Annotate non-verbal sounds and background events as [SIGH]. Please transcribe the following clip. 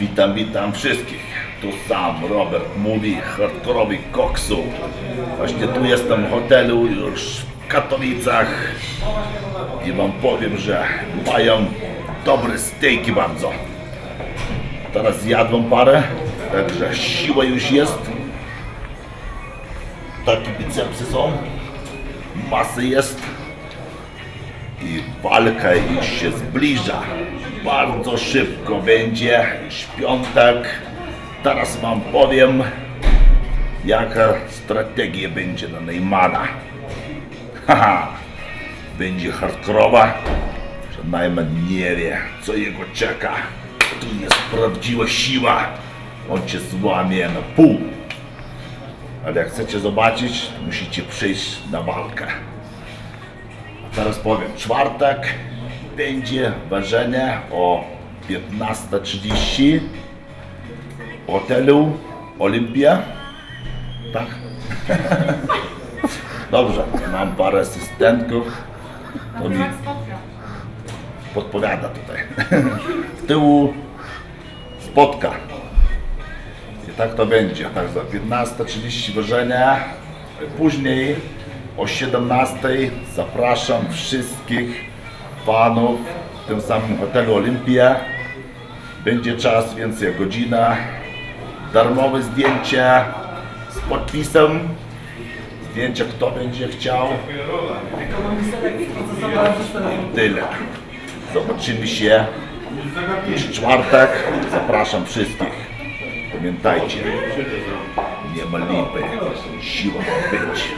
Witam, witam wszystkich. Tu sam Robert mówi, hardkorowy koksu. Właśnie tu jestem w hotelu już w Katowicach i wam powiem, że mają dobre stejki bardzo. Teraz zjadłem parę, także siła już jest. Takie bicepsy są, masy jest i walka już się zbliża. Bardzo szybko będzie, już piątek. Teraz wam powiem, jaka strategia będzie na Neymana. Haha, będzie hardkorowa, że Najman nie wie, co jego czeka. Tu jest prawdziwa siła. On cię złamie na pół. Ale jak chcecie zobaczyć, musicie przyjść na walkę. Teraz powiem, czwartek będzie ważenie o 15.30 w hotelu Olimpia. Tak? [LAUGHS] Dobrze, mam parę asystentków, to mi podpowiada tutaj. Z tyłu spotka. I tak to będzie. Tak za 15.30 ważenia. Później o 17.00 zapraszam wszystkich panów w tym samym hotelu Olimpia. Będzie czas, więc jak godzina. Darmowe zdjęcia z podpisem. Zdjęcia kto będzie chciał. Tyle. Zobaczymy się już czwartek. Zapraszam wszystkich. Pamiętajcie, nie ma lipy. Siła być.